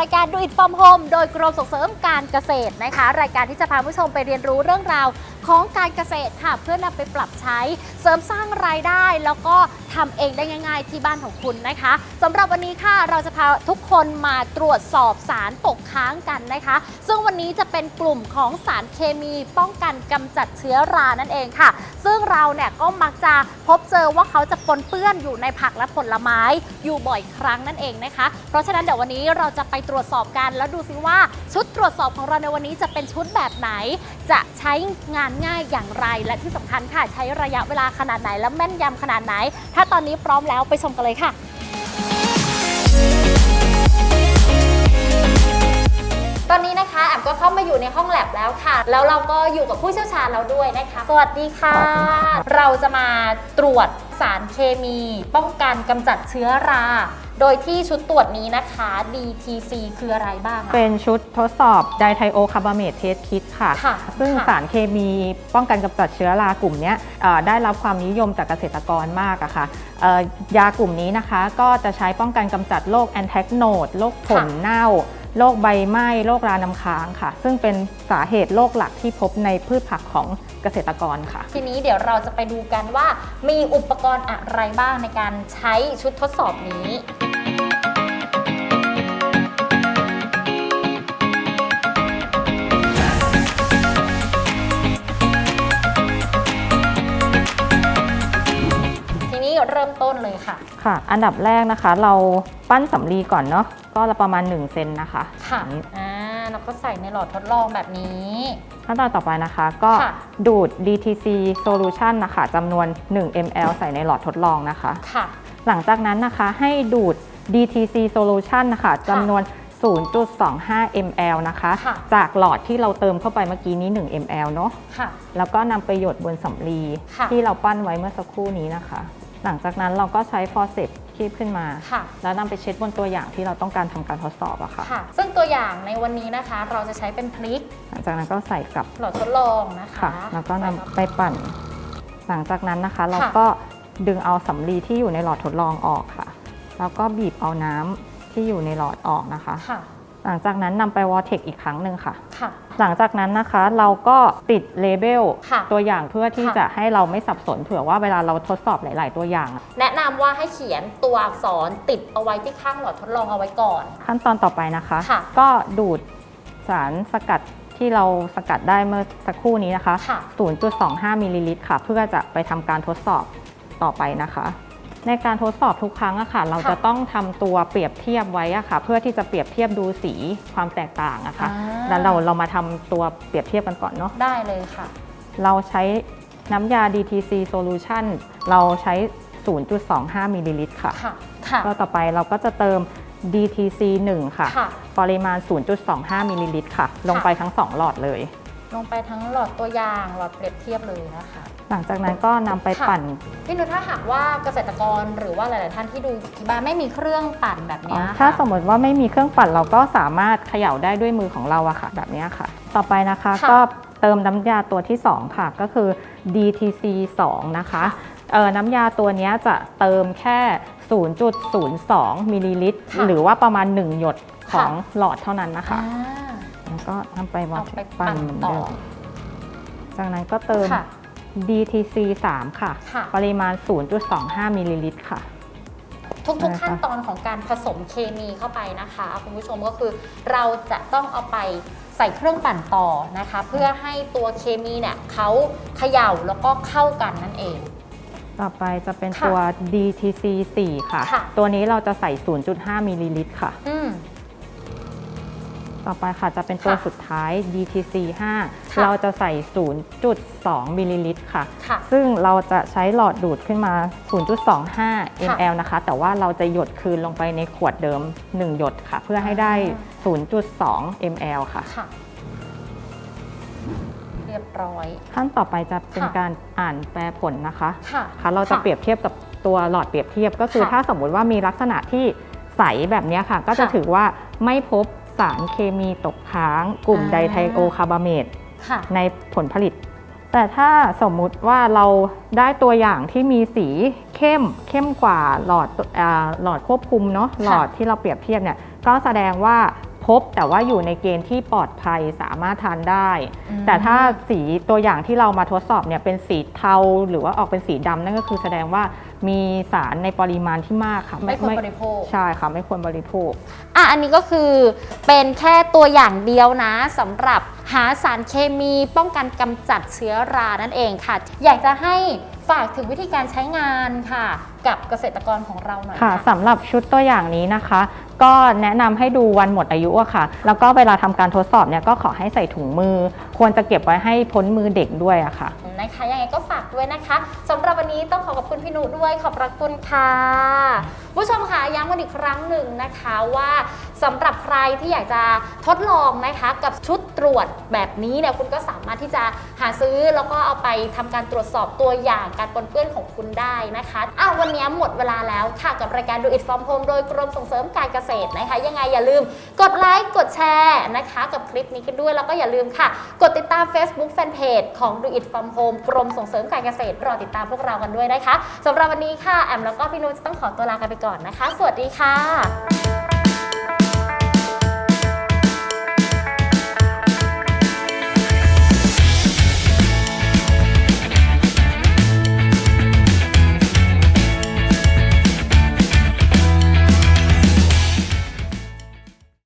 รายการ Do It From Home โดยกรมส่งเสริมการเกษตรนะคะ รายการที่จะพาผู้ชมไปเรียนรู้เรื่องราว ของการเกษตรค่ะ เพื่อนำไปปรับใช้เสริมสร้างรายได้ แล้วก็ทำเองได้ง่าย ๆ ที่บ้านของคุณนะคะสำหรับวันนี้ค่ะเราจะพาทุกคนมาตรวจสอบสารตกค้างกันนะคะ ซึ่งวันนี้จะเป็นกลุ่มของสารเคมีป้องกันกำจัดเชื้อรานั่นเองค่ะ ซึ่งเราเนี่ยก็มักจะพบเจอว่าเขาจะปนเปื้อนอยู่ในผักและผลไม้อยู่บ่อยครั้งนั่นเองนะคะ เพราะฉะนั้นเดี๋ยววันนี้เราจะไปตรวจสอบกัน แล้วดูซิว่าชุดตรวจสอบของเราในวันนี้จะเป็นชุดแบบไหน จะใช้งานง่ายอย่างไร และที่สำคัญค่ะใช้ระยะเวลาขนาดไหน และแม่นยำขนาดไหน ถ้าตอนนี้พร้อมแล้วไปชมกันเลยค่ะตอนนี้นะคะแอมก็เข้ามาอยู่ในห้องแลบแล้วค่ะ แล้วเราก็อยู่กับผู้เชี่ยวชาญเราด้วยนะคะ สวัสดีค่ะ เราจะมาตรวจ สารเคมี ป้องกันกำจัดเชื้อรา โดยที่ชุดตรวจนี้นะคะ DTC คืออะไรบ้างอะ เป็นชุดทดสอบไดไทโอคาร์บาเมตเทสคิดค่ะ ค่ะซึ่งค่ะ สารเคมีป้องกันกำจัดเชื้อรากลุ่มเนี้ยเอ่อได้รับความนิยมจากเกษตรกรมากอะค่ะเอ่อยากลุ่มนี้นะคะก็จะใช้ป้องกันกำจัดโรคแอนแทกโนดโรคผลเน่า โรคใบไหม้โรคราน้ำค้างค่ะ ซึ่งเป็นสาเหตุโรคหลักที่พบในพืชผักของเกษตรกรค่ะ ทีนี้เดี๋ยวเราจะไปดูกันว่ามีอุปกรณ์อะไรบ้างในการใช้ชุดทดสอบนี้ ค่ะค่ะ อันดับแรกนะคะ เราปั้นสำลีก่อนเนาะก็ละประมาณ1เซนนะคะค่ะอันนี้อ่าเราก็ใส่ในหลอดทดลองแบบนี้ขั้นตอนต่อไปนะคะ ก็ค่ะดูด DTC solution นะคะจำนวน 1 ml ใส่ในหลอดทดลองนะคะค่ะ หลังจากนั้นนะคะให้ดูด DTC solution นะคะจำนวน 0.25 ml นะคะค่ะจากหลอดที่เราเติมเข้าไปเมื่อกี้นี้ 1 ml เนาะค่ะแล้วก็นำไปหยดบนสำลีค่ะที่เราปั้นไว้เมื่อสักครู่นี้นะคะ หลังจากนั้นเราก็ใช้ฟอร์เซปคีบขึ้นมา ค่ะ แล้วนำไปเช็ดบนตัวอย่างที่เราต้องการทำการทดสอบอะค่ะ ค่ะ ซึ่งตัวอย่างในวันนี้นะคะ เราจะใช้เป็นพริกหลังจากนั้นก็ใส่กลับหลอดทดลองนะคะค่ะ แล้วก็นำไปใส่ปั่น หลังจากนั้นนะคะ เราค่ะก็ดึงเอาสำลีที่อยู่ในหลอดทดลองออกค่ะ แล้วก็บีบเอาน้ำที่อยู่ในหลอดออกนะคะ ค่ะ หลังจากนั้นนำไปวอเทคอีกครั้งหนึ่งค่ะ ค่ะ หลังจากนั้นนะคะเราก็ติดเลเบลค่ะตัวอย่างเพื่อที่ค่ะ จะให้เราไม่สับสนเผื่อว่าเวลาเราทดสอบหลาย ๆ ตัวอย่างแนะนำว่าให้เขียนตัวอักษรติดเอาไว้ที่ข้างหลอดทดลองเอาไว้ก่อน ขั้นตอนต่อไปนะคะ ค่ะ ก็ดูดสารสกัดที่เราสกัดได้เมื่อสักครู่นี้นะคะ ค่ะ 0.25มิลลิลิตรค่ะ เพื่อจะไปทำการทดสอบต่อไปนะคะ ในการทดสอบทุกครั้งอะค่ะ เราจะต้องทำตัวเปรียบเทียบไว้อะค่ะ เพื่อที่จะเปรียบเทียบดูสีความแตกต่างอะค่ะอ่า แล้วเราเรามาทำตัวเปรียบเทียบกันก่อนเนาะได้เลยค่ะ เราใช้น้ำยา DTC Solution เราใช้ 0.25มิลลิลิตรค่ะ ค่ะ ค่ะ ก็ต่อไปเราก็จะเติม DTC 1 ค่ะ ค่ะ ปริมาณ 0.25มิลลิลิตรค่ะ ลงไปทั้ง 2 หลอดเลย ลงไปทั้งหลอดตัวอย่างหลอดเปรียบเทียบเลยนะคะ หลังจากนั้นก็นำไปค่ะปั่น พี่นุชถ้าหากว่าเกษตรกรหรือว่าหลาย ๆ ท่านที่ดูที่บ้านไม่มีเครื่องปั่นแบบเนี้ยถ้าค่ะสมมติว่าไม่มีเครื่องปั่นเราก็สามารถเขย่าได้ด้วยมือของเราอะค่ะ แบบเนี้ยค่ะ ต่อไปนะคะค่ะก็เติมน้ำยาตัวที่ 2 ค่ะ ก็คือ DTC 2 นะคะค่ะเอ่อน้ำยาตัวเนี้ยจะเติมแค่ 0.02 มิลลิลิตรค่ะหรือว่าประมาณ 1 หยดของค่ะหลอดเท่านั้นนะคะอ่าแล้วก็นำไปวาเอางไปปั่ปั่นนเหมือนต่เดิอมจากนั้นก็เติมค่ะ DTC 3 ค่ะ ค่ะ ปริมาณ 0.25 มิลลิลิตรค่ะ ทุกได้ๆค่ะขั้นตอนของการผสมเคมีเข้าไปนะคะคุณผู้ชมก็คือเราจะต้องเอาไปใส่เครื่องปั่นต่อนะคะ เพื่อให้ตัวเคมีเนี่ยเขาเขย่าแล้วก็เข้ากันนั่นเอง ต่อไปจะเป็นค่ะตัว DTC 4 ค่ะ ค่ะ ตัวนี้เราจะใส่ 0.5 มิลลิลิตรค่ะ อืม ต่อไปค่ะจะเป็นตัวค่ะสุดท้าย DTC ค่ะ5เราจะใส่ 0.2 มิลลิลิตรค่ะ ค่ะซึ่งเราจะใช้หลอดดูดขึ้นมา 0.25 ml นะคะ แต่ว่าเราจะหยดคืนลงไปในขวดเดิม 1 หยดค่ะ เพื่อให้ได้ 0.2 ml ค่ะ ค่ะ เรียบร้อย ขั้นต่อไปจะเป็นค่ะ การอ่านแปลผลนะคะ ค่ะ ค่ะเราจะเปรียบเทียบกับตัวหลอดเปรียบเทียบก็คือ ค่ะถ้าสมมุติว่ามีลักษณะที่ใสแบบเนี้ยค่ะ ก็จะค่ะถือว่าไม่พบ สารเคมีตกค้าง กลุ่มอ่าไดไทโอคาร์บาเมตค่ะในผลผลิต แต่ถ้าสมมุติว่าเราได้ตัวอย่างที่มีสีเข้มเข้มกว่าหลอดตัวอ่าหลอดควบคุมเนาะหลอดที่เราเปรียบเทียบเนี่ยก็แสดงว่า พบแต่ว่าอยู่ในเกณฑ์ที่ปลอดภัยสามารถทานได้อืมแต่ถ้าสีตัวอย่างที่เรามาทดสอบเนี่ยเป็นสีเทาหรือว่าออกเป็นสีดำนั่นก็คือแสดงว่ามีสารในปริมาณที่มากค่ะไม่ควรบริโภค ใช่ค่ะไม่ควรบริโภค อะอันนี้ก็คือเป็นแค่ตัวอย่างเดียวนะสำหรับหาสารเคมีป้องกันกำจัดเชื้อรานั่นเองค่ะ อยากจะให้ฝากถึงวิธีการใช้งานค่ะ กับเกษตรกรของเราหน่อยค่ะสำหรับชุดตัวอย่างนี้นะคะ ก็แนะนำให้ดูวันหมดอายุอะค่ะ แล้วก็เวลาทำการทดสอบเนี่ยก็ขอให้ใส่ถุงมือ ควรจะเก็บไว้ให้พ้นมือเด็กด้วยอะค่ะนะคะยังไงก็ฝากด้วยนะคะสำหรับวันนี้ต้องขอขอบคุณพี่นุด้วยขอบพระคุณค่ะ ผู้ชมค่ะย้ำกันอีกครั้งหนึ่งนะคะว่าสำหรับใครที่อยากจะทดลองนะคะกับชุดตรวจแบบนี้เนี่ยคุณก็สามารถที่จะหาซื้อแล้วก็เอาไปทำการตรวจสอบตัวอย่างการปนเปื้อนของคุณได้นะคะอ้าววันนี้หมดเวลาแล้วค่ะกับรายการ Do It From Home โดยกรมส่งเสริมการเกษตรนะคะ ยังไงอย่าลืมกดไลค์กดแชร์นะคะ กับคลิปนี้กันด้วยแล้วก็อย่าลืมค่ะ กดติดตาม Facebook Fanpage ของ Do It From Home กรมส่งเสริมการเกษตรรอติดตามพวกเรากันด้วยนะคะสำหรับวันนี้ค่ะแอมแล้วก็พี่นุชจะต้องขอตัวลากันไปก่อนนะคะ สวัสดีค่ะ